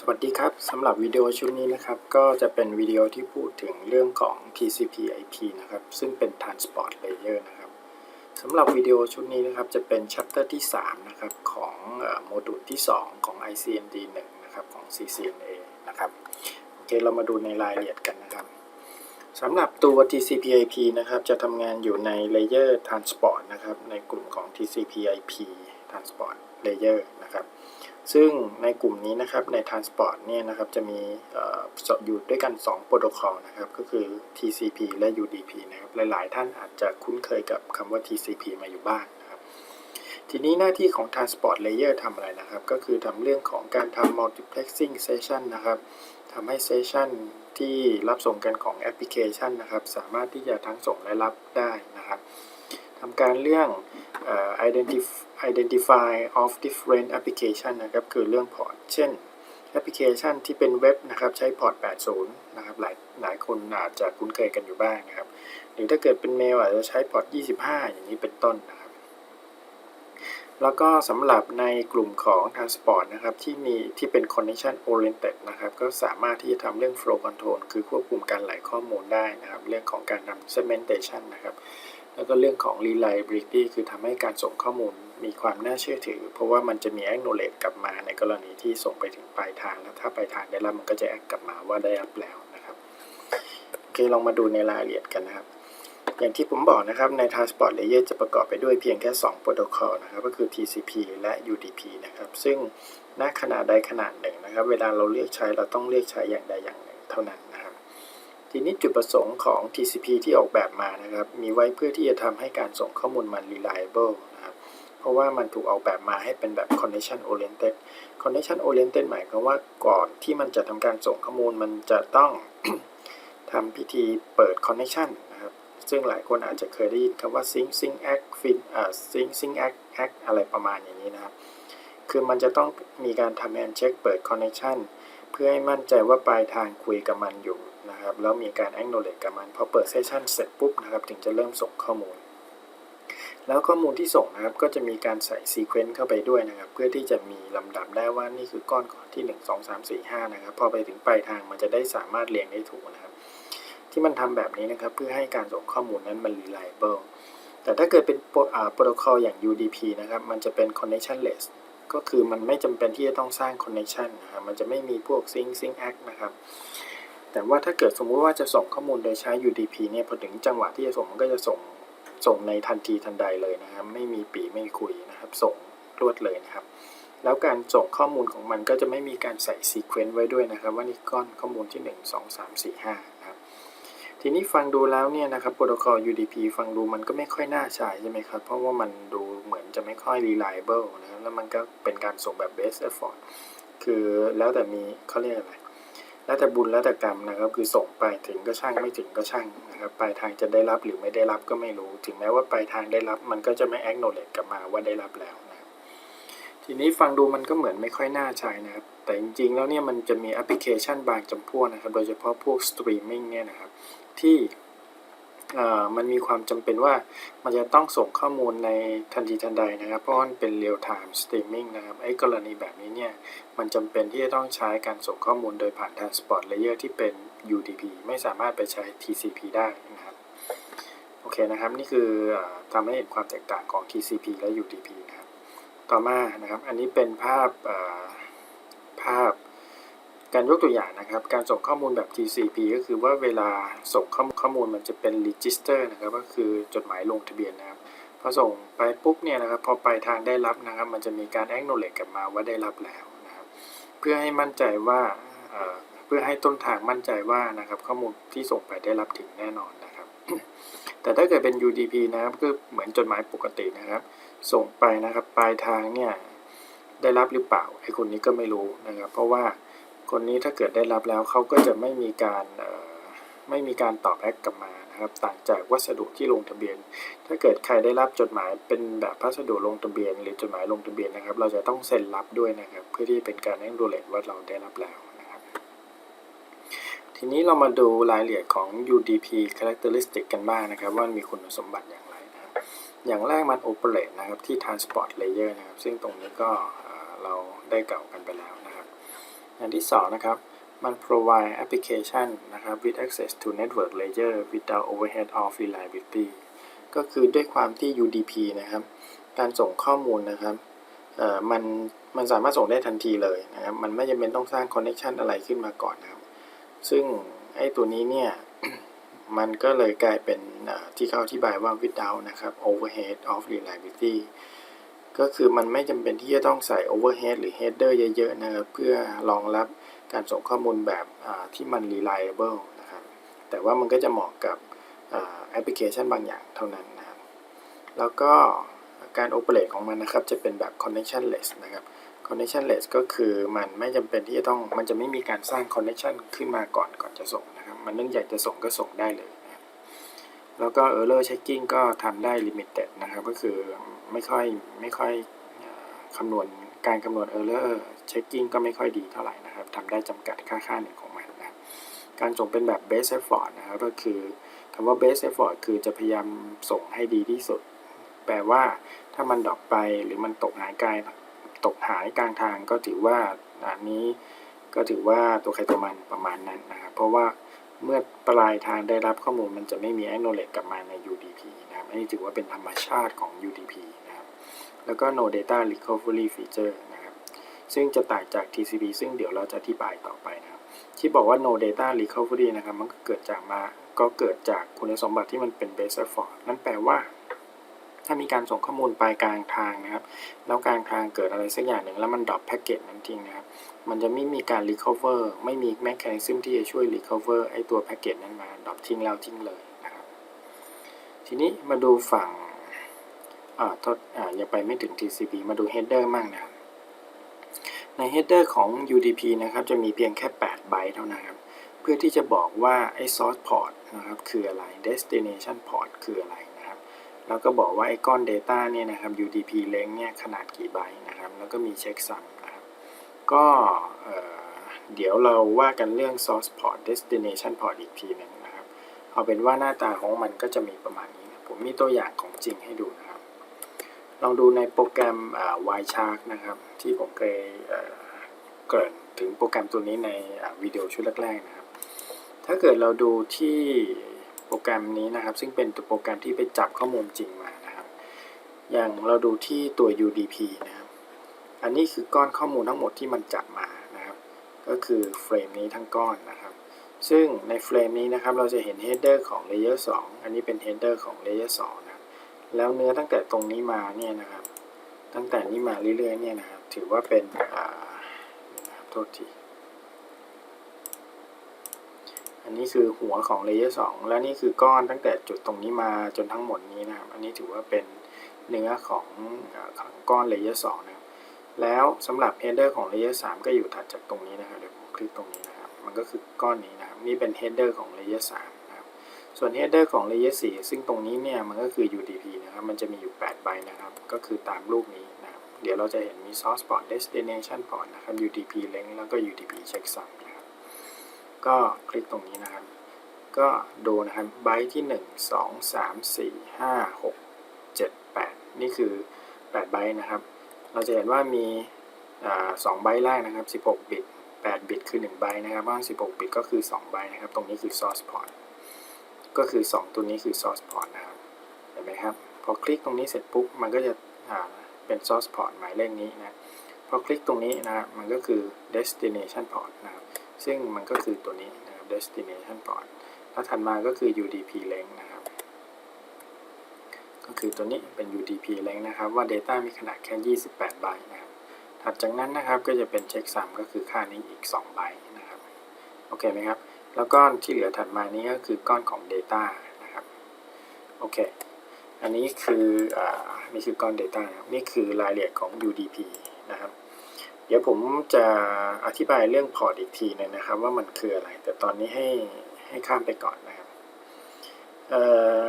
สวัสดีครับสำหรับวิดีโอชุดนี้นะครับก็จะเป็นวิดีโอที่พูดถึงเรื่องของ TCP/IP นะครับซึ่งเป็น Transport Layer นะครับสำหรับวิดีโอชุดนี้นะครับจะเป็น chapter ที่ 3 นะครับของโมดูลที่ 2 ของ ICMD 1นะครับของ CCNA นะครับโอเคเรามาดูในรายละเอียดกันนะครับสำหรับตัว TCP/IP นะครับจะทำงานอยู่ใน Layer Transport นะครับในกลุ่มของ TCP/IP Transport Layer นะครับ ซึ่งในกลุ่มนี้นะครับใน Transport เนี่ยนะครับจะมีอยู่ด้วยกัน 2 โปรโตคอลนะครับก็คือ TCP และ UDP นะครับหลาย ๆ ท่านอาจจะคุ้นเคยกับคำว่า TCP มาอยู่บ้างนะครับทีนี้หน้าที่ของ Transport Layer ทำอะไรนะครับ ก็คือทำเรื่องของการทำ Multiplexing Session นะครับทำให้ Session ที่รับส่งกันของแอปพลิเคชันนะครับ สามารถที่จะทั้งส่งและรับได้นะครับำการเรื่อง identify identify of different application นะครับ คือเรื่องพอร์ต เช่นแอปพลิเคชันที่เป็นเว็บนะครับ ใช้พอร์ต 80 นะครับ หลายหลายคนอาจจะคุ้นเคยกันอยู่บ้างนะครับ หรือถ้าเกิดเป็นเมลอาจจะใช้พอร์ต 25 อย่างนี้เป็นต้นนะครับ แล้วก็สำหรับในกลุ่มของ Transport นะครับ ที่มีที่เป็น Connection Oriented นะครับ ก็สามารถที่จะทำเรื่อง Flow Control คือควบคุมการไหลข้อมูลได้นะครับ เรื่องของการทำ Segmentation นะครับ แล้วก็เรื่องของ Reliability คือทำให้การส่งข้อมูลมีความน่าเชื่อถือ เพราะว่ามันจะมี acknowledge กลับมาในกรณีที่ส่งไปถึงปลายทาง แล้วถ้าปลายทางได้รับมันก็จะแอคกลับมาว่าได้รับแล้วนะครับโอเคลองมาดูในรายละเอียดกันนะครับ อย่างที่ผมบอกนะครับใน Transport Layer จะประกอบไปด้วยเพียงแค่ 2 โปรโตคอลนะครับ ก็คือ TCP และ UDP นะครับ ซึ่งณขนาดใดขนาดหนึ่งนะครับ เวลาเราเลือกใช้เราต้องเลือกใช้อย่างใดอย่างหนึ่ง เท่านั้น ทีนี้จุดประสงค์ของ TCP ที่ออกแบบมานะครับ มีไว้เพื่อที่จะทำให้การส่งข้อมูลมัน reliable ราะว่ามันถูกออกแบบมาให้เป็นแบบ connection oriented connection oriented หมายความว่าก่อนที่มันจะทำการส่งข้อมูลมันจะต้อง ทำพิธีเปิด connection นะครับ ซึ่งหลายคนอาจจะเคยได้ยินคำว่า sync sync act fin อ่า sync sync act act อะไรประมาณอย่างนี้นะครับ คือมันจะต้องมีการทำ handshake เปิด connection พื่อให้มั่นใจว่าปลายทางคุยกับมันอยู่นะครับแล้วมีการ acknowledge กับมันพอเปิด session เสร็จปุ๊บนะครับถึงจะเริ่มส่งข้อมูล แล้วข้อมูลที่ส่งนะครับก็จะมีการใส่ซีเควนต์เข้าไปด้วยนะครับ เพื่อที่จะมีลำดับได้ว่านี่คือก้อนที่ 1 2 3 4 5 นะครับ พอไปถึงปลายทางมันจะได้สามารถเรียงได้ถูกนะครับ ที่มันทำแบบนี้นะครับเพื่อให้การส่งข้อมูลนั้นมัน reliable แต่ถ้าเกิดเป็นโปรโตคอลอย่าง UDP นะครับ มันจะเป็น connectionless ก็คือมันไม่จำเป็นที่จะต้องสร้าง connection นะครับมันจะไม่มีพวก sync sync act นะครับ แต่ว่าถ้าเกิดสมมุติว่าจะส่งข้อมูลโดยใช้ UDP เนี่ยพอถึงจังหวะที่จะส่งมันก็จะส่งส่งในทันทีทันใดเลยนะครับ ไม่มีปีไม่มีคุยนะครับ ส่งรวดเลยนะครับ แล้วการส่งข้อมูลของมันก็จะไม่มีการใส่ซีเควนต์ไว้ด้วยนะครับ ว่านี่ก้อนข้อมูลที่ 1 2 3 4 5นะครับทีนี้ฟังดูแล้วเนี่ยนะครับโปรโตคอล UDP ฟังดูมันก็ไม่ค่อยน่าใช้ใช่ไหมครับ เพราะว่ามันดู เหมือนจะไม่ค่อย reliable นะครับแล้วมันก็เป็นการส่งแบบ base effort คือแล้วแต่มีเขาเรียกอะไร แล้วแต่บุญแล้วแต่กรรมนะครับ คือส่งไปถึงก็ช่างไม่ถึงก็ช่างนะครับ ปลายทางจะได้รับหรือไม่ได้รับก็ไม่รู้ ถึงแม้ว่าปลายทางได้รับ มันก็จะไม่ acknowledge กลับมาว่าได้รับแล้วนะครับทีนี้ฟังดูมันก็เหมือนไม่ค่อยน่าใช้นะครับ แต่จริงๆแล้วเนี่ยมันจะมีแอปพลิเคชันบางจำพวกนะครับ โดยเฉพาะพวกสตรีมมิ่งเนี่ยนะครับที่ มันมีความจำเป็นว่ามันจะต้องส่งข้อมูลในทันทีทันใดนะครับ เพราะมันเป็น real time streaming นะครับไอ้กรณีแบบนี้เนี่ย มันจำเป็นที่จะต้องใช้การส่งข้อมูลโดยผ่าน transport layer ที่เป็น UDP ไม่สามารถไปใช้ TCP ได้นะครับโอเคนะครับ นี่คือทำให้เห็นความแตกต่างของ TCP และ UDP นะครับ ต่อมานะครับ อันนี้เป็นภาพภาพ การยกตัวอย่างนะครับ การส่งข้อมูลแบบ TCP ก็คือว่าเวลาส่งข้อมูลมันจะเป็น register นะครับ ก็คือจดหมายลงทะเบียนนะครับ พอส่งไปปุ๊บเนี่ยนะครับ พอปลายทางได้รับนะครับ มันจะมีการ acknowledge กลับมาว่าได้รับแล้วนะครับ เพื่อให้มั่นใจว่าเพื่อให้ต้นทางมั่นใจว่านะครับ ข้อมูลที่ส่งไปได้รับถึงแน่นอนนะครับ แต่ถ้าเกิดเป็น UDP นะครับก็เหมือนจดหมายปกตินะครับ ส่งไปนะครับ ปลายทางเนี่ยได้รับหรือเปล่าไอ้คนนี้ก็ไม่รู้นะครับ เพราะว่า คนนี้ถ้าเกิดได้รับแล้วเขาก็จะไม่มีการไม่มีการตอบแอคกลับมานะครับ ต่างจากวัสดุที่ลงทะเบียน ถ้าเกิดใครได้รับจดหมายเป็นแบบพัสดุลงทะเบียน หรือจดหมายลงทะเบียนนะครับ เราจะต้องเซ็นรับด้วยนะครับ เพื่อที่เป็นการแน่นดูเลตว่าเราได้รับแล้วนะครับ ทีนี้เรามาดูรายละเอียดของ UDP characteristic กันบ้างนะครับ ว่ามีคุณสมบัติอย่างไรนะครับ อย่างแรกมัน operate นะครับที่ transport layer นะครับ ซึ่งตรงนี้ก็เราได้เก่ากันไปแล้ว อย่างที่สองนะครับ มัน provide application นะครับ with access to network layer without overhead of reliability ก็คือด้วยความที่ UDP นะครับ การส่งข้อมูลนะครับมันมันสามารถส่งได้ทันทีเลยนะครับ มันไม่จำเป็นต้องสร้าง connection อะไรขึ้นมาก่อนนะครับ ซึ่งไอ้ตัวนี้เนี่ย มันก็เลยกลายเป็นที่เขาอธิบายว่า without นะครับ overhead of reliability ก็คือมันไม่จำเป็นที่จะต้องใส่ overhead หรือ header เยอะๆนะครับเพื่อรองรับการส่งข้อมูลแบบที่มัน reliable นะครับแต่ว่ามันก็จะเหมาะกับแอปพลิเคชันบางอย่างเท่านั้นนะครับแล้วก็การโอเปเรตของมันนะครับจะเป็นแบบ connectionless นะครับ connectionless ก็คือมันไม่จำเป็นที่จะต้องมันจะไม่มีการสร้าง connection ขึ้นมาก่อนก่อนจะส่งนะครับ มันนึกอยากจะส่งก็ส่งได้เลย แล้วก็ error checking ก็ทำได้ limited นะครับ ก็คือไม่ค่อยไม่ค่อยคำนวณการคำนวณ error checking ก็ไม่ค่อยดีเท่าไหร่นะครับทำได้จำกัดค่าค่าหนึ่งของมันนะการส่งเป็นแบบ base effort นะครับก็คือคำว่า base effort คือจะพยายามส่งให้ดีที่สุด แปลว่าถ้ามันดรอปไปหรือมันตกหายกายตกหายกลางทางก็ถือว่าอันนี้ก็ถือว่าตัวใครตัวมันประมาณนั้นนะครับเพราะว่า เมื่อปลายทางได้รับข้อมูลมันจะไม่มี acknowledge กลับมาใน UDP นะครับอันนี้ถือว่าเป็นธรรมชาติของ UDP นะครับแล้วก็ no data recovery feature นะครับซึ่งจะต่างจาก TCP ซึ่งเดี๋ยวเราจะอธิบายต่อไปนะครับ ที่บอกว่า no data recovery นะครับ มันก็เกิดจากมาก็เกิดจากคุณสมบัติที่มันเป็น base effort นั่นแปลว่าถ้ามีการส่งข้อมูลไปกลางทางนะครับ แล้วกลางทางเกิดอะไรสักอย่างหนึ่งแล้วมันดรอปแพ็กเกจนั้นทิ้งนะครับ มันจะไม่มีการ recover ไม่มี mechanism ที่จะช่วย recover ไอตัวแพ็กเกจนั้นมาดรอปทิ้งแล้วทิ้งเลยนะครับ ทีนี้มาดูฝั่งอ่าทษอ่ายังไปไม่ถึง TCP มาดู header มั่งนะครับ ใน header ของ UDP นะครับ จะมีเพียงแค่ 8 ไบต์เท่านั้นครับ เพื่อที่จะบอกว่าไอ้ source port นะครับคืออะไร destination port คืออะไรนะครับ แล้วก็บอกว่าไอ้ก้อน data เนี่ยนะครับ UDP length เนี่ยขนาดกี่ไบต์นะครับ แล้วก็มี checksum นะครับ ก็เดี๋ยวเราว่ากันเรื่อง source port destination port อีกทีหนึ่งนะครับ เอาเป็นว่าหน้าตาของมันก็จะมีประมาณนี้นะผมมีตัวอย่างของจริงให้ดูนะครับ ลองดูในโปรแกรมอ่า Wireshark นะครับ ที่ผมเคยเกริ่นถึงโปรแกรมตัวนี้ในวิดีโอชุดแรกๆนะครับ ถ้าเกิดเราดูที่โปรแกรมนี้นะครับ ซึ่งเป็นตัวโปรแกรมที่ไปจับข้อมูลจริงมานะครับ อย่างเราดูที่ตัว UDP นะครับ อันนี้คือก้อนข้อมูลทั้งหมดที่มันจับมานะครับ ก็คือเฟรมนี้ทั้งก้อนนะครับ ซึ่งในเฟรมนี้นะครับเราจะเห็น header ของ layer 2อันนี้เป็น header ของ layer 2นะแล้วเนื้อตั้งแต่ตรงนี้มาเนี่ยนะครับ ตั้งแต่นี้มาเรื่อยๆเนี่ยนะครับ ถือว่าเป็นอ่าโทษทีอันนี้คือหัวของ layer 2และนี่คือก้อนตั้งแต่จุดตรงนี้มาจนทั้งหมดนี้นะครับ อันนี้ถือว่าเป็นเนื้อของอของก้อน layer 2นะ แล้วสำหรับ header ของ layer 3 ก็อยู่ถัดจากตรงนี้นะครับเดี๋ยวผมคลิกตรงนี้นะครับ มันก็คือก้อนนี้นะครับ นี่เป็น header ของ layer 3นะครับ ส่วน header ของ layer 4 ซึ่งตรงนี้เนี่ยมันก็คือ UDP นะครับ มันจะมีอยู่ 8 ใบนะครับ ก็คือตามรูปนี้นะครับ เดี๋ยวเราจะเห็นมี source port destination port นะครับ UDP length แล้วก็ UDP checksum นะครับ ก็คลิกตรงนี้นะครับ ก็ดูนะครับไบต์ที่ 1 2 3 4 5 6 7 8 นี่คือ8ไบต์นะครับ เราจะเห็นว่ามีสอ่า2ไบต์แรกนะครับ 16 บิต 8 บิต คือ1ไบต์นะครับว่า16 บิตก็คือ2ไบต์นะครับ ตรงนี้คือ source port ก็คือ 2 ตัวนี้คือ source port นะครับ เห็นไหมครับ พอคลิกตรงนี้เสร็จปุ๊บ มันก็จะเป็น source port หมายเลขนี้นะ พอคลิกตรงนี้นะครับมันก็คือ destination port นะครับ ซึ่งมันก็คือตัวนี้นะครับ destination port แล้วถัดมาก็คือ UDP length นะ ก็คือตัวนี้เป็น UDP length นะครับ ว่า data มีขนาดแค่ 28 ไบต์นะครับ ถัดจากนั้นนะครับก็จะเป็น checksum ก็คือค่านี้อีก 2 ไบต์นะครับ โอเคไหมครับ แล้วก้อนที่เหลือถัดมานี้ก็คือก้อนของ data นะครับ โอเค อันนี้คืออ่านี่คือก้อน data นะครับนี่คือรายละเอียดของ UDP นะครับ เดี๋ยวผมจะอธิบายเรื่องพอร์ตอีกทีหนึงนะครับ ว่ามันคืออะไร แต่ตอนนี้ให้ให้ข้ามไปก่อนนะครับ เอ่อ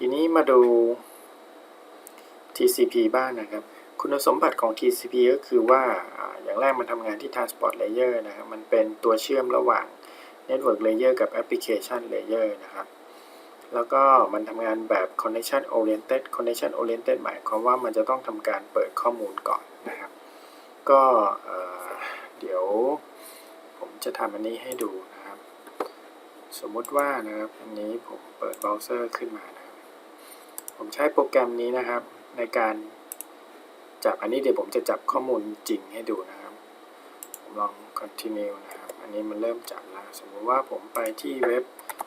ทีนี้มาดู TCP บ้างนะครับ คุณสมบัติของ TCP ก็คือว่าอย่างแรกมันทำงานที่ Transport Layer นะครับ มันเป็นตัวเชื่อมระหว่าง Network Layer กับ Application Layer นะครับ แล้วก็มันทำงานแบบ Connection Oriented Connection Oriented หมายความว่ามันจะต้องทำการเปิดข้อมูลก่อนนะครับ ก็เดี๋ยวผมจะทำอันนี้ให้ดูนะครับ สมมติว่านะครับ อันนี้ผมเปิดเบราว์เซอร์ขึ้นมา ผมใช้โปรแกรมนี้นะครับ ในการจับอันนี้เดี๋ยวผมจะจับข้อมูลจริงให้ดูนะครับ ผมลอง continue นะครับ อันนี้มันเริ่มจับแล้ว สมมติว่าผมไปที่เว็บ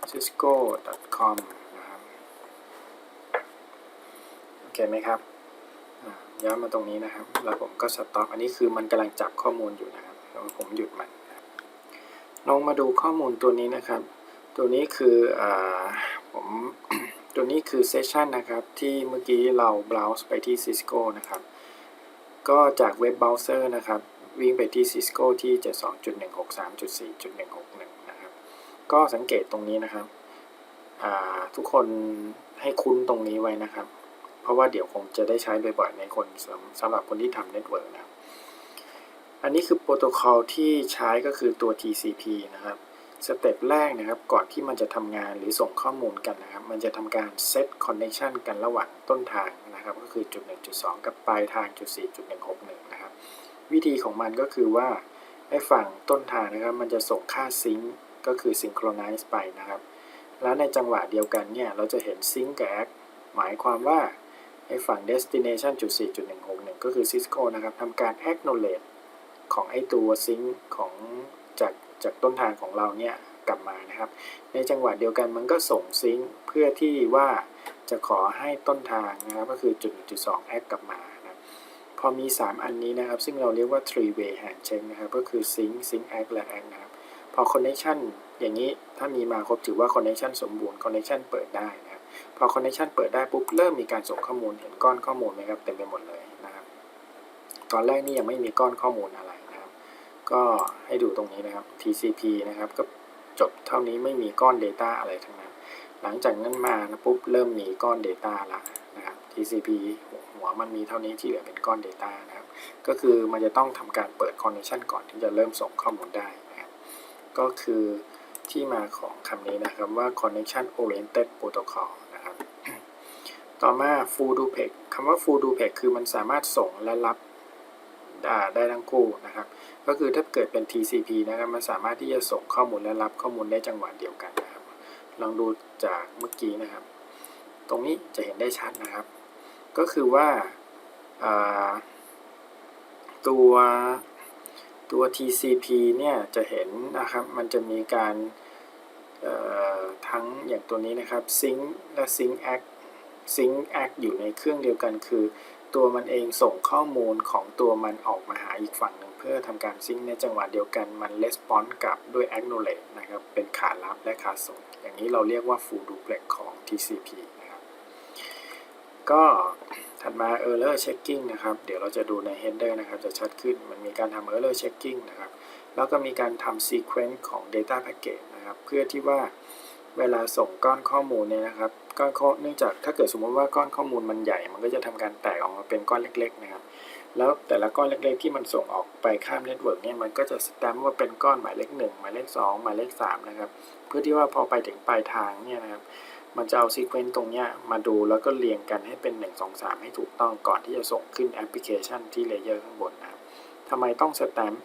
cisco.com นะครับโอเคไหมครับอ่าย้อนมาตรงนี้นะครับ แล้วผมก็สต็อปอันนี้คือมันกำลังจับข้อมูลอยู่นะครับแล้วผมหยุดมันนะครับลองมาดูข้อมูลตัวนี้นะครับ ตัวนี้คืออผม ตัวนี้คือเซสชันนะครับที่เมื่อกี้เรา browse ไปที่ Cisco นะครับ ก็จากเว็บเบราว์เซอร์นะครับ วิ่งไปที่ Cisco ที่ 72.163.4.161 นะครับ ก็สังเกตตรงนี้นะครับ ทุกคนให้คุ้นตรงนี้ไว้นะครับ เพราะว่าเดี๋ยวคงจะได้ใช้บ่อยๆในคนสำสำหรับคนที่ทำเน็ตเวิร์กนะครับ อันนี้คือโปรโตคอลที่ใช้ก็คือตัว TCP นะครับ สเต็ปแรกนะครับ ก่อนที่มันจะทำงานหรือส่งข้อมูลกันนะครับ มันจะทำการเซตคอนเน c t ชันกันระหว่างต้นทางนะครับ ก็คือจุด 1.2 กับปลายทางจุด 4.161 นะครับ วิธีของมันก็คือว่าให้ฝั่งต้นทางนะครับ มันจะส่งค่าซิงก์ก็คือ synchronize ไปนะครับ แล้วในจังหวะเดียวกันเนี่ย เราจะเห็นซิงก์กับ act หมายความว่าให้ฝั่ง destination จุด 4.161 ก็คือ Cisco นะครับทำการ acknowledge ของไอตัวซิงค์ของจาก จากต้นทางของเราเนี่ยกลับมานะครับ ในจังหวะเดียวกันมันก็ส่งซิงค์เพื่อที่ว่าจะขอให้ต้นทางนะครับก็คือจุด1.2แอคกลับมานะพอมี 3 อันนี้นะครับ ซึ่งเราเรียกว่า three way handshake นะครับ ก็คือ sync sync act และ act นะครับพอ connection อย่างนี้ถ้ามีมาครบถือว่า connection สมบูรณ์ connection เปิดได้นะครับพอ connection เปิดได้ปุ๊บเริ่มมีการส่งข้อมูลเห็นก้อนข้อมูลไหมครับเต็มไปหมดเลยนะครับ ตอนแรกนี่ยังไม่มีก้อนข้อมูลอะไร ก็ให้ดูตรงนี้นะครับ TCP นะครับก็จบเท่านี้ไม่มีก้อน Data อะไรทั้งนั้น หลังจากนั้นมานะปุ๊บเริ่มมีก้อน Data ละนะครับ TCP หัวมันมีเท่านี้ที่เหลือเป็นก้อน Data นะครับ ก็คือมันจะต้องทำการเปิด Connection ก่อนที่จะเริ่มส่งข้อมูลได้นะครับ ก็คือที่มาของคำนี้นะครับว่า Connection Oriented Protocol นะครับ ต่อมา Full Duplex คำว่า Full Duplex คือมันสามารถส่งและรับ ได้ทั้งคู่นะครับ ก็คือถ้าเกิดเป็น TCP นะครับมันสามารถที่จะส่งข้อมูลและรับข้อมูลได้จังหวะเดียวกันนะครับ ลองดูจากเมื่อกี้นะครับ ตรงนี้จะเห็นได้ชัดนะครับ ก็คือว่าาตัวตัว TCP เนี่ยจะเห็นนะครับ มันจะมีการทั้งอย่างตัวนี้นะครับ Sync และ Sync Act Sync Act อยู่ในเครื่องเดียวกันคือ ตัวมันเองส่งข้อมูลของตัวมันออกมาหาอีกฝั่งหนึ่งเพื่อทำการซิงค์ในจังหวะเดียวกันมัน response กลับด้วย acknowledge นะครับเป็นขารับและขาส่ง อย่างนี้เราเรียกว่า full duplex ของ TCP นะครับก็ถัดมา error checking นะครับ เดี๋ยวเราจะดูใน header นะครับ จะชัดขึ้นมันมีการทำ error checking นะครับ แล้วก็มีการทำ sequence ของ data packet นะครับ เพื่อที่ว่าเวลาส่งก้อนข้อมูลเนี่ยนะครับ ก้อนข้อเนื่องจากถ้าเกิดสมมติว่าก้อนข้อมูลมันใหญ่ มันก็จะทำการแตกออกมาเป็นก้อนเล็ก ๆ นะครับ แล้วแต่ละก้อนเล็กๆ ที่มันส่งออกไปข้ามเน็ตเวิร์กเนี่ยมันก็จะสแตมป์ว่าเป็นก้อนหมายเลขหนึ่งหมายเลขสองหมายเลขสามนะครับ เพื่อที่ว่าพอไปถึงปลายทางเนี่ยนะครับมันจะเอาซีเควนต์ตรงเนี้ยมาดูแล้วก็เรียงกันให้เป็น 1 2 3 ให้ถูกต้องก่อนที่จะส่งขึ้นแอปพลิเคชันที่เลเยอร์ข้างบนนะครับทำไมต้องสแตมป์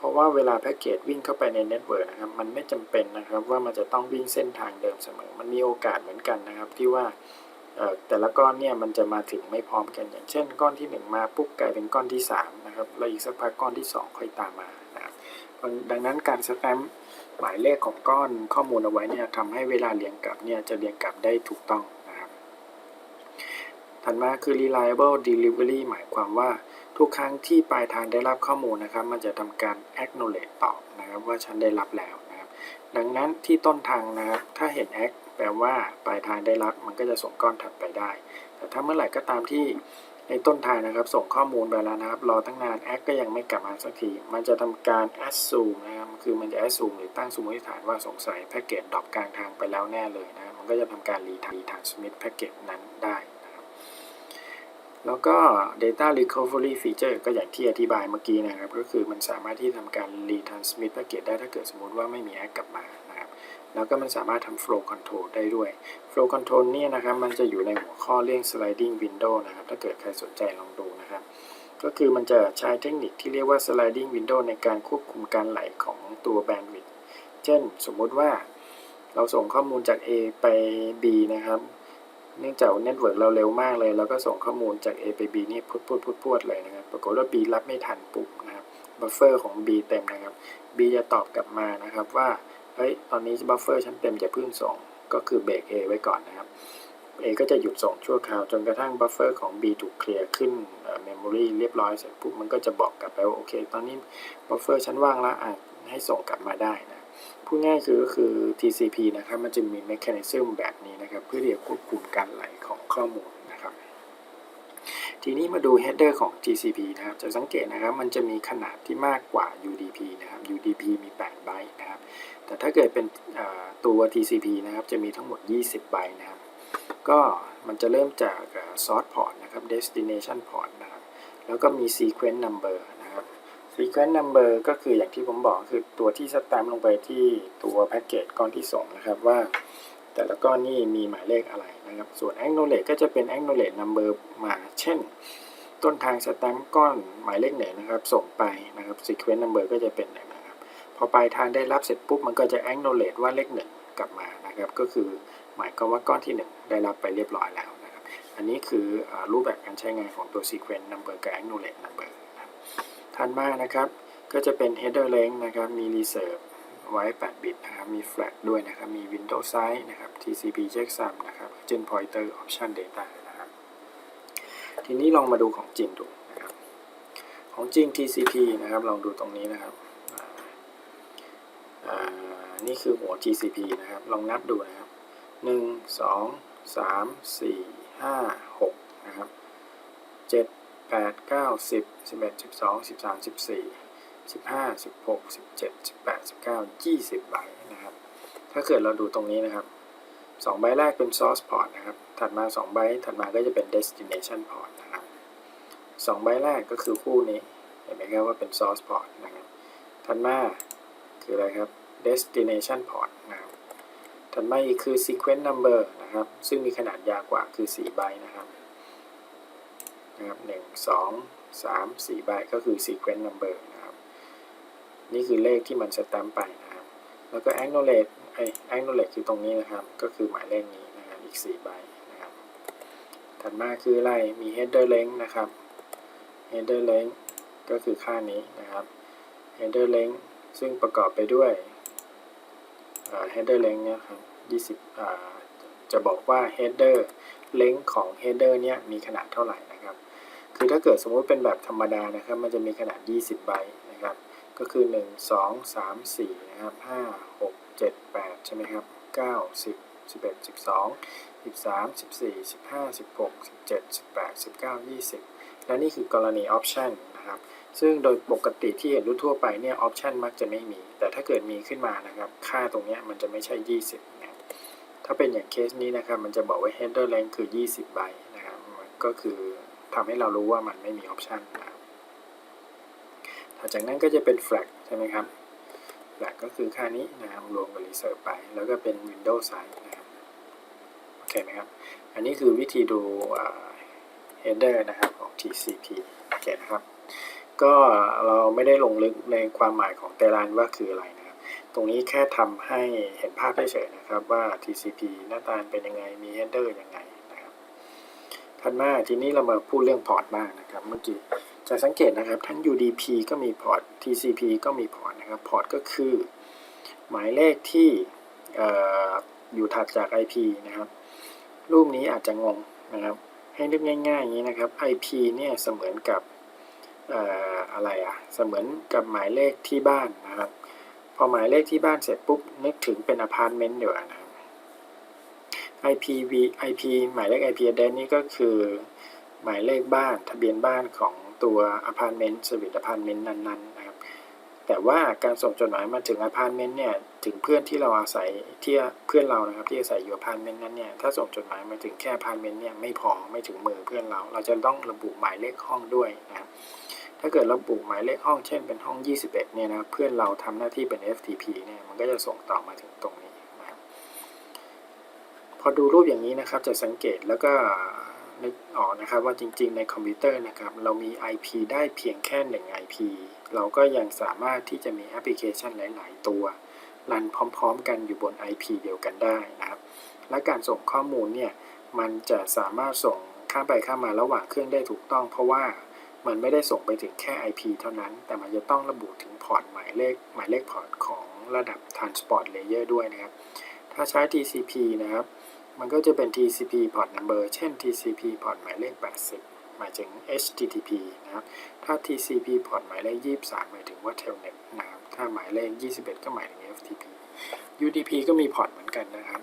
เพราะว่าเวลาแพ็กเกจวิ่งเข้าไปในเน็ตเวิร์กนะครับมันไม่จำเป็นนะครับว่ามันจะต้องวิ่งเส้นทางเดิมเสมอ มันมีโอกาสเหมือนกันนะครับ ที่ว่าแต่ละก้อนเนี่ยมันจะมาถึงไม่พร้อมกันอย่างเช่น ก้อนที่ 1 มาปุ๊บกลายเป็นก้อนที่3นะครับแล้วอีกสักพักก้อนที่ 2 ค่อยตามมานะครับดังนั้นการสแตมป์หมายเลขของก้อนข้อมูลเอาไว้เนี่ยทำให้เวลาเรียงกลับเนี่ยจะเรียงกลับได้ถูกต้องนะครับถัดมาคือ reliable delivery หมายความว่า ทุกครั้งที่ปลายทางได้รับข้อมูลนะครับ มันจะทำการ acknowledge ตอบนะครับว่าฉันได้รับแล้วนะครับ ดังนั้นที่ต้นทางนะครับถ้าเห็น act แปลว่าปลายทางได้รับมันก็จะส่งก้อนถัดไปได้ แต่ถ้าเมื่อไหร่ก็ตามที่ในต้นทางนะครับ ส่งข้อมูลไปแล้วนะครับ รอตั้งนาน act ก็ยังไม่กลับมาสักที มันจะทำการ assume นะครับคือมันจะ assume หรือตั้งสมมติฐานว่าสงสัยแพ็กเกจดรอปกลางทางไปแล้วแน่เลยนะครับมันก็จะทำการ retransmit แพ็กเกจนั้นได้ แล้วก็ data recovery feature ก็อย่างที่อธิบายเมื่อกี้นะครับ ก็คือมันสามารถที่ทำการ retransmit แพ็กเกจได้ถ้าเกิดสมมติว่าไม่มี act กลับมานะครับ แล้วก็มันสามารถทำ flow control ได้ด้วย flow control เนี่ยนะครับ มันจะอยู่ในหัวข้อเรื่อง sliding window นะครับ ถ้าเกิดใครสนใจลองดูนะครับ ก็คือมันจะใช้เทคนิคที่เรียกว่า sliding window ในการควบคุมการไหลของตัว bandwidth เช่น สมมติว่าเราส่งข้อมูลจาก A ไป B นะครับ เนื่องจากเน็ตเวิร์กเราเร็วมากเลยเราก็ส่งข้อมูลจาก A ไป B นี่พุดพุดพุดพุดเลยนะครับ ปรากฏว่า B รับไม่ทันปุ๊บนะครับบัฟเฟอร์ของ B เต็มนะครับ B จะตอบกลับมานะครับว่าเฮ้ยตอนนี้บัฟเฟอร์ฉันเต็มอย่าเพิ่งส่งก็คือเบรก A ไว้ก่อนนะครับ A ก็จะหยุดส่งชั่วคราวจนกระทั่งบัฟเฟอร์ของ B ถูกเคลียร์ขึ้นเมมโมรีเรียบร้อยเสร็จปุ๊บมันก็จะบอกกลับไปว่าโอเค ตอนนี้บัฟเฟอร์ฉันว่างล้วอะให้ส่งกลับมาได้น พูดง่ายคือก็คือ TCP นะครับ มันจะมีเมคานิซึมแบบนี้นะครับ เพื่อที่จะควบคุมการไหลของข้อมูลนะครับ ทีนี้มาดู header ของ TCP นะครับ จะสังเกตนะครับ มันจะมีขนาดที่มากกว่า UDP นะครับ UDP มี8ไบต์นะครับ แต่ถ้าเกิดเป็นตัว TCP นะครับ จะมีทั้งหมด 20ไบต์นะครับ ก็มันจะเริ่มจาก source port นะครับ destination port นะครับ แล้วก็มี sequence number นะครับ sequence number ก็คืออย่างที่ผมบอกคือตัวที่สแตมป์ลงไปที่ตัวแพ็กเกจก้อนที่ส่งนะครับว่า แต่ละก้อนนี่มีหมายเลขอะไรนะครับ ส่วน acknowledge ก็จะเป็น acknowledge number มาเช่น ต้นทางสแตมป์ก้อนหมายเลขไหนนะครับ ส่งไปนะครับ sequence number ก็จะเป็นนะครับ พอปลายทางได้รับเสร็จปุ๊บมันก็จะ acknowledge ว่าเลขหนึ่งกลับมานะครับ ก็คือหมายความว่าก้อนที่ 1 ได้รับไปเรียบร้อยแล้วนะครับ อันนี้คือรูปแบบการใช้งานของตัว sequence number กับ acknowledge number ถัดมานะครับ ก็จะเป็น header length นะครับ มี reserve ไว้ 8 บิตนะครับ มี flag ด้วยนะครับ มี window size นะครับ TCP checksum นะครับ Gen pointer option data นะครับ ทีนี้ลองมาดูของจริงดูนะครับ ของจริง TCP นะครับ ลองดูตรงนี้นะครับอ่านี่คือหัว TCP นะครับ ลองนับดูนะครับหนึ่งสองสามสี่ห้าหกนะครับเจ็ดแปดเก้าสิบสิบเอ็ดสิบสองสิบสามสิบสี่สิบห้าสิบหกสิบเจ็ดสิบแปดสิบเก้ายี่สิบใบนะครับ ถ้าเกิดเราดูตรงนี้นะครับสองใบแรกเป็น source port นะครับ ถัดมาสองใบ ถัดมาก็จะเป็น destination port นะครับสองใบแรกก็คือคู่นี้ เห็นไหมครับว่าเป็น source port นะครับ ถัดมาคืออะไรครับ destination port นะครับถัดมาอีกคือ sequence number นะครับ ซึ่งมีขนาดยาวกว่าคือ 4 ใบนะครับ นะครับหนึ่งสองสามสี่ใบก็คือ sequence number นะครับ นี่คือเลขที่มันสแตมป์ไปนะครับ แล้วก็ acknowledge ไอ้ acknowledge คือตรงนี้นะครับ ก็คือหมายเลขนี้นะครับอีก4ใบนะครับ ถัดมาคืออะไร มี header length นะครับ header length ก็คือค่านี้นะครับ header length ซึ่งประกอบไปด้วย header length เนี่ยครับ20จะบอกว่า header length ของ header เนี่ยมีขนาดเท่าไหร่นะ คือถ้าเกิดสมมุติเป็นแบบธรรมดานะครับ มันจะมีขนาด 20ไบต์นะครับ ก็คือ 1 2 3 4นะครับ5 6 7 8 ใช่ไหมครับ 9 10 11 12 13 14 15 16 17 18 19 20 และนี่คือกรณี option นะครับ ซึ่งโดยปกติที่เห็นทั่วไปเนี่ย option มักจะไม่มี แต่ถ้าเกิดมีขึ้นมานะครับ ค่าตรงนี้มันจะไม่ใช่ 20นะถ้าเป็นอย่างเคสนี้นะครับ มันจะบอกว่า header length คือ 20ไบต์นะครับ ก็คือ ทำให้เรารู้ว่ามันไม่มี option นะครับถัดจากนั้นก็จะเป็น flag ใช่ไหมครับ flag ก็คือค่านี้นะครับรวมกับ reserve ไป แล้วก็เป็น window size นะครับโอเคไหมครับ อันนี้คือวิธีดู header นะครับของ TCP โอเคนะครับ ก็เราไม่ได้ลงลึกในความหมายของแต่ละนว่าคืออะไรนะครับ ตรงนี้แค่ทำให้เห็นภาพเฉยๆนะครับว่า TCP หน้าตาเป็นยังไง มี header ยังไง นะครับถัดมาทีนี้เรามาพูดเรื่องพอร์ตบ้างนะครับเมื่อกี้จะสังเกตนะครับทั้ง UDP ก็มีพอร์ต TCP ก็มีพอร์ตนะครับพอร์ตก็คือ หมายเลขที่ออยู่ถัดจาก IP นะครับ รูปนี้อาจจะงงนะครับ ให้นึกง่ายๆอย่างนี้นะครับ IP เนี่ยเสมือนกับอะไรอะเสมือนกับหมายเลขที่บ้านนะครับ พอหมายเลขที่บ้านเสร็จปุ๊บนึกถึงเป็นอพาร์ตเมนต์เดี๋ยวนะ IPv IP หมายเลข IP address นี่ก็คือ หมายเลขบ้านทะเบียนบ้านของตัวอพาร์ตเมนต์สวิตอพาร์ตเมนต์นั้นๆนะครับ แต่ว่าการส่งจดหมายมาถึงอพาร์ตเมนต์เนี่ยถึงเพื่อนที่เราอาศัยที่เพื่อนเรานะครับที่อาศัยอยู่อพาร์ตเมนต์นั้นเนี่ยถ้าส่งจดหมายมาถึงแค่อพาร์ตเมนต์เนี่ยไม่พอไม่ถึงมือเพื่อนเรา เราจะต้องระบุหมายเลขห้องด้วยนะครับถ้าเกิดระบุหมายเลขห้องเช่นเป็นห้อง 21 เนี่ยนะเพื่อนเราทำหน้าที่เป็น FTP เนี่ยมันก็จะส่งต่อมาถึงตรงนี้ พอดูรูปอย่างนี้นะครับจะสังเกตแล้วก็นึกออกนะครับว่าจริงๆในคอมพิวเตอร์นะครับเรามี IP ได้เพียงแค่ 1 IP เราก็ยังสามารถที่จะมีแอปพลิเคชันหลาย ๆ ตัวรันพร้อม ๆ กันอยู่บน IP เดียวกันได้นะครับ และการส่งข้อมูลเนี่ยมันจะสามารถส่งข้ามไปข้ามมาระหว่างเครื่องได้ถูกต้อง เพราะว่ามันไม่ได้ส่งไปถึงแค่ IP เท่านั้น แต่มันจะต้องระบุถึงพอร์ตหมายเลขหมายเลขพอร์ตของระดับ Transport Layer ด้วยนะครับ ถ้าใช้ TCP นะครับ มันก็จะเป็น TCP port number เช่น TCP port หมายเลข 80 หมายถึง HTTP นะครับ ถ้า TCP port หมายเลข 23 หมายถึงว่า Telnet นะครับ ถ้าหมายเลข 21 ก็หมายถึง FTP UDP ก็มีพอร์ตเหมือนกันนะครับ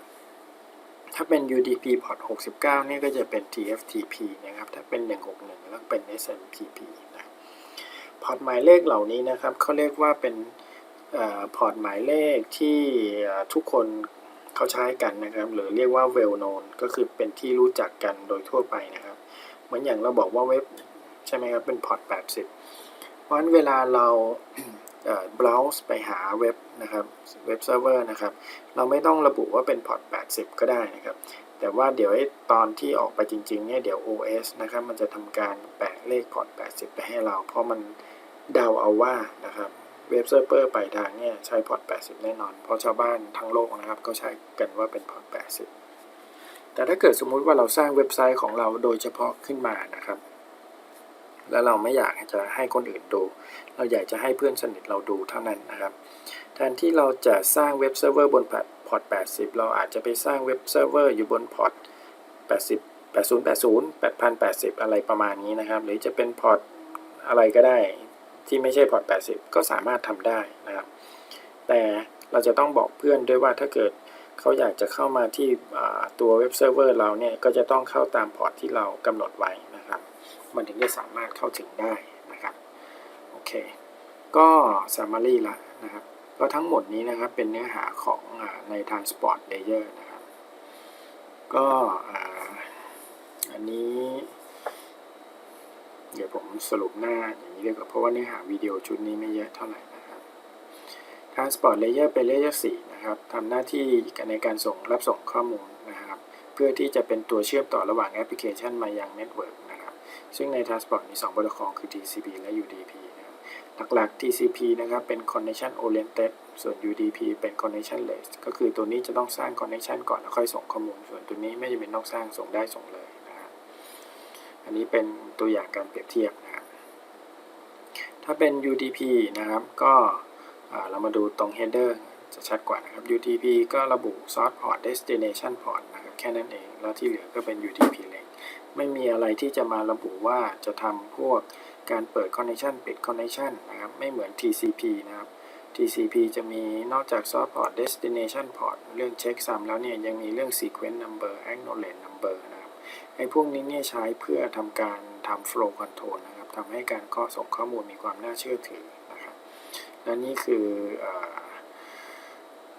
ถ้าเป็น UDP พอร์ต69เนี่ยก็จะเป็น TFTP นะครับ ถ้าเป็น 161 แล้วเป็น SMTP นะครับพอร์ตหมายเลขเหล่านี้นะครับเขาเรียกว่าเป็นพอร์ตหมายเลขที่ทุกคน เขาใช้กันนะครับ หรือเรียกว่า well known ก็คือเป็นที่รู้จักกันโดยทั่วไปนะครับ เหมือนอย่างเราบอกว่าเว็บใช่ไหมครับ เป็นพอร์ต 80 เพราะฉะนั้นเวลาเรา browse ไปหาเว็บนะครับ เว็บเซิร์ฟเวอร์นะครับ เราไม่ต้องระบุว่าเป็นพอร์ต 80 ก็ได้นะครับ แต่ว่าเดี๋ยวตอนที่ออกไปจริงๆเนี่ยเดี๋ยว OS นะครับ มันจะทำการแปะเลขพอร์ต 80 ไปให้เรา เพราะมันเดาเอาว่านะครับ เว็บเซิร์ฟเวอร์ไปลายทางเนี่ยใช้พอร์ต 80 แน่นอน เพราะชาวบ้านทั้งโลกนะครับ ก็ใช้กันว่าเป็นพอร์ต 80 แต่ถ้าเกิดสมมุติว่าเราสร้างเว็บไซต์ของเราโดยเฉพาะขึ้นมานะครับ แล้วเราไม่อยากจะให้คนอื่นดู เราอยากจะให้เพื่อนสนิทเราดูเท่านั้นนะครับ แทนที่เราจะสร้างเว็บเซิร์ฟเวอร์บนพอร์ต 80 เราอาจจะไปสร้างเว็บเซิร์ฟเวอร์อยู่บนพอร์ต 80 8080 8080 อะไรประมาณนี้นะครับ หรือจะเป็นพอร์ตอะไรก็ได้ ที่ไม่ใช่พอร์ต 80 ก็สามารถทำได้นะครับ แต่เราจะต้องบอกเพื่อนด้วยว่าถ้าเกิดเขาอยากจะเข้ามาที่ตัวเว็บเซิร์ฟเวอร์เราเนี่ยก็จะต้องเข้าตามพอร์ตที่เรากำหนดไว้นะครับ มันถึงจะสามารถเข้าถึงได้นะครับโอเค ก็ summary ละนะครับก็ทั้งหมดนี้นะครับเป็นเนื้อหาของอใน transport layer นะครับ ก็อันนี้ เดี๋ยวผมสรุปหน้าอย่างนี้ดีกว่าเพราะว่าเนื้อหาวิดีโอชุดนี้ไม่เยอะเท่าไหร่นะครับ transport layer เป็น layer 4นะครับทำหน้าที่ในการส่งรับส่งข้อมูลนะครับ เพื่อที่จะเป็นตัวเชื่อมต่อระหว่างแอปพลิเคชันมายังเน็ตเวิร์กนะครับ ซึ่งใน transport มี2โปรโตคอลคือ TCP และ UDP นะครับหลักๆ TCP นะครับเป็น connection oriented ส่วน UDP เป็น connectionless ก็คือตัวนี้จะต้องสร้าง connection ก่อนแล้วค่อยส่งข้อมูล ส่วนตัวนี้ไม่จำเป็นต้องสร้างส่งได้ส่งเลย อันนี้เป็นตัวอย่างการเปรียบเทียบนะครับ ถ้าเป็น UDP นะครับ ก็เรามาดูตรง header จะชัดกว่านะครับ UDP ก็ระบุ source port destination port นะครับ แค่นั้นเอง แล้วที่เหลือก็เป็น UDP เลยไม่มีอะไรที่จะมาระบุว่าจะทำพวกการเปิด connection ปิด connection นะครับ ไม่เหมือน TCP นะครับ TCP จะมีนอกจาก source port destination port เรื่อง checksum แล้วเนี่ย ยังมีเรื่อง sequence number acknowledge number นะครับ ไอ้พวกนี้เนี่ยใช้เพื่อทำการทำ flow control นะครับทำให้การข้อส่งข้อมูลมีความน่าเชื่อถือนะครับ และนี่คืออ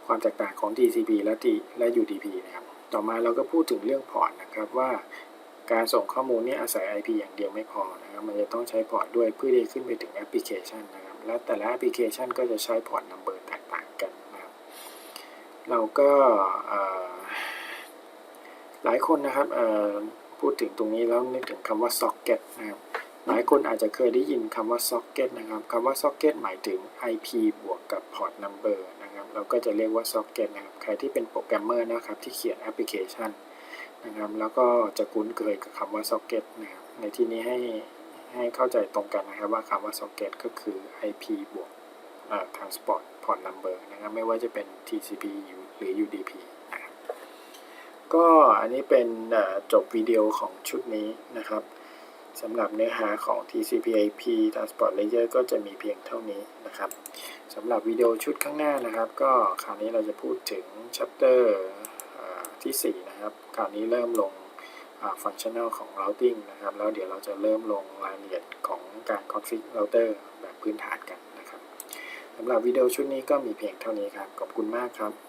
ความแตกต่างของ TCP และ T และ UDP นะครับ ต่อมาเราก็พูดถึงเรื่องพอร์ตนะครับว่าการส่งข้อมูลนี้อาศัย IP อย่างเดียวไม่พอนะครับ มันจะต้องใช้พอร์ตด้วยเพื่อที่ขึ้นไปถึงแอปพลิเคชันนะครับ และแต่ละแอปพลิเคชันก็จะใช้พอร์ตนัมเบอร์แตกต่างกันนะครับ เราก็ หลายคนนะครับพูดถึงตรงนี้แล้วนึกถึงคำว่า socket นะครับหลายคนอาจจะเคยได้ยินคำว่า socket นะครับคำว่า socket หมายถึง IP บวกกับ port number นะครับเราก็จะเรียกว่า socket นะครับใครที่เป็นโปรแกรมเมอร์นะครับที่เขียนแอปพลิเคชันนะครับแล้วก็จะคุ้นเคยกับคำว่า socket นะครับในที่นี้ให้ให้เข้าใจตรงกันนะครับว่าคำว่า socket ก็คือ IP บวก transport port number นะครับไม่ว่าจะเป็น TCP หรือ UDP ก็อันนี้เป็นจบวิดีโอของชุดนี้นะครับสำหรับเนื้อหาของ TCP/IP transport layer ก็จะมีเพียงเท่านี้นะครับสำหรับวิดีโอชุดข้างหน้านะครับ ก็คราวนี้เราจะพูดถึง chapter ที่ 4 นะครับ คราวนี้เริ่มลงฟังชั่นแนลของ routing นะครับ แล้วเดี๋ยวเราจะเริ่มลงรายละเอียดของการ config router แบบพื้นฐานกันนะครับสำหรับวิดีโอชุดนี้ก็มีเพียงเท่านี้ครับ ขอบคุณมากครับ